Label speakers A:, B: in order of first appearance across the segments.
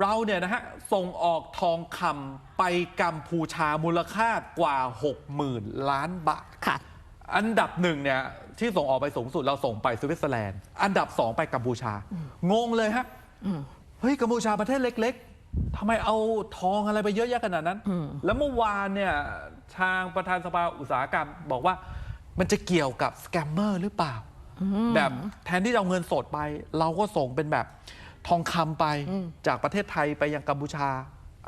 A: เราเนี่ยนะฮะส่งออกทองคำไปกัมพูชามูลค่ากว่า 60,000 ล้านบาท
B: ค่ะ
A: อันดับหนึ่งเนี่ยที่ส่งออกไปสูงสุดเราส่งไปสวิตเซอร์แลนด์ อันดับสองไปกัมพูชา งงเลยฮะเฮ้ยกัมพูชาประเทศเล็ก ๆทำไมเอาทองอะไรไปเยอะแยะขนาดนั้น แล้วเมื่อวานเนี่ยทางประธานสภาอุตสาหกรรมบอกว่ามันจะเกี่ยวกับสแกมเมอร์หรือเปล่า แบบแทนที่จะเอาเงินสดไป เราก็ส่งเป็นแบบ ทองคำไปจากประเทศไทยไปยังกัมพูชา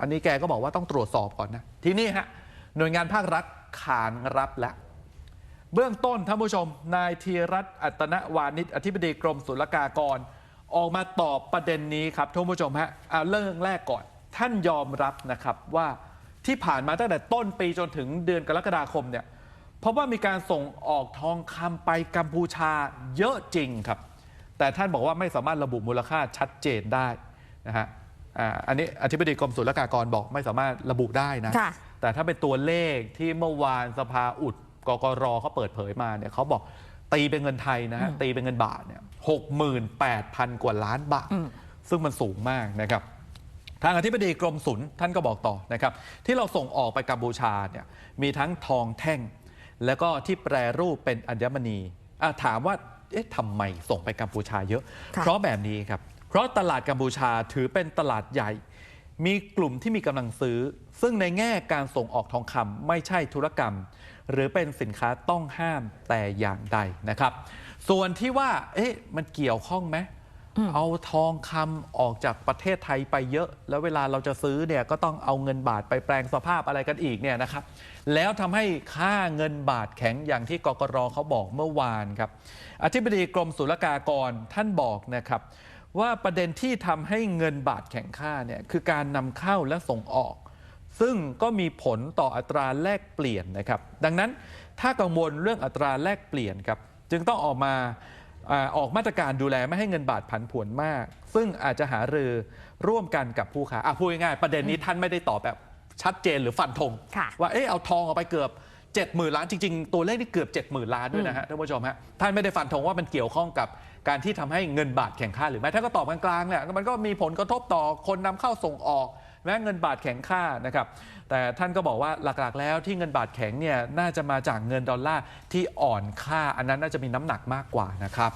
A: อันนี้แกก็บอกว่าต้องตรวจสอบก่อนนะ ทีนี้ฮะหน่วยงานภาครัฐขานรับแล้วเบื้องต้นท่านผู้ชม นายธีรัตน์อัตนวานิชอธิบดีกรมศุลกากร ออกมาตอบประเด็นนี้ครับท่านผู้ชมฮะเอาเรื่องแรกก่อน ท่านยอมรับนะครับว่าที่ผ่านมาตั้งแต่ต้นปีจนถึงเดือนกรกฎาคมเนี่ยเพราะว่ามีการส่งออกทองคำไปกัมพูชาเยอะจริงครับ แต่ท่านบอกว่าไม่สามารถระบุมูลค่าชัดเจนได้นะฮะอ่าอันนี้อธิบดีกรมศุลกากรบอกไม่สามารถระบุได้นะ
B: ค่ะ
A: แต่ถ้าเป็นตัวเลขที่เมื่อวานสภาอุดกกรเขาเปิดเผยมาเนี่ยเขาบอกตีเป็นเงินไทยนะฮะตีเป็นเงินบาทเนี่ยหกหมื่นแปดพันกว่าล้านบาท ซึ่งมันสูงมากนะครับ ทางอธิบดีกรมศุลท่านก็บอกต่อนะครับ ที่เราส่งออกไปกัมพูชาเนี่ยมีทั้งทองแท่ง แล้วก็ที่แปรรูปเป็นอัญมณีอะถามว่า เอ๊ะทำไมส่งไปกัมพูชาเยอะ
B: ค่ะ
A: เพราะแบบนี้ครับ เพราะตลาดกัมพูชาถือเป็นตลาดใหญ่ มีกลุ่มที่มีกำลังซื้อ ซึ่งในแง่การส่งออกทองคำไม่ใช่ธุรกรรม หรือเป็นสินค้าต้องห้ามแต่อย่างใดนะครับ ส่วนที่ว่าเอ๊ะมันเกี่ยวข้องไหม เอาทองคำออกจากประเทศไทยไปเยอะ แล้วเวลาเราจะซื้อเนี่ยก็ต้องเอาเงินบาทไปแปลงสภาพอะไรกันอีกเนี่ยนะครับ แล้วทำให้ค่าเงินบาทแข็งอย่างที่กกรเขาบอกเมื่อวานครับ อธิบดีกรมศุลกากรท่านบอกนะครับว่าประเด็นที่ทำให้เงินบาทแข็งค่าเนี่ยคือการนำเข้าและส่งออก ซึ่งก็มีผลต่ออัตราแลกเปลี่ยนนะครับ ดังนั้นถ้ากังวลเรื่องอัตราแลกเปลี่ยนครับจึงต้องออกมา อาออกมาตรการดูแลไม่ให้เงินบาทผันผวนมาก ซึ่งอาจจะหารือร่วมกันกับผู้ค้าอะพูดง่ายๆประเด็นนี้ท่านไม่ได้ตอบแบบชัดเจนหรือฟันธง
B: ค่ะ
A: ว่าเอ๊ะเอาทองออกไปเกือบ70,000ล้านจริงๆ ตัวเลขนี่เกือบ 70,000 ล้านด้วยนะฮะท่านผู้ชมฮะท่านไม่ได้ฟันธงว่ามันเกี่ยวข้องกับการที่ทำให้เงินบาทแข็งค่าหรือไม่ท่านก็ตอบกลางๆเนี่ยมันก็มีผลกระทบต่อคนนำเข้าส่งออก แม้เงินบาทแข็งค่านะครับ แต่ท่านก็บอกว่าหลักๆ แล้วที่เงินบาทแข็งเนี่ยน่าจะมาจากเงินดอลลาร์ที่อ่อนค่า อันนั้นน่าจะมีน้ำหนักมากกว่านะครับ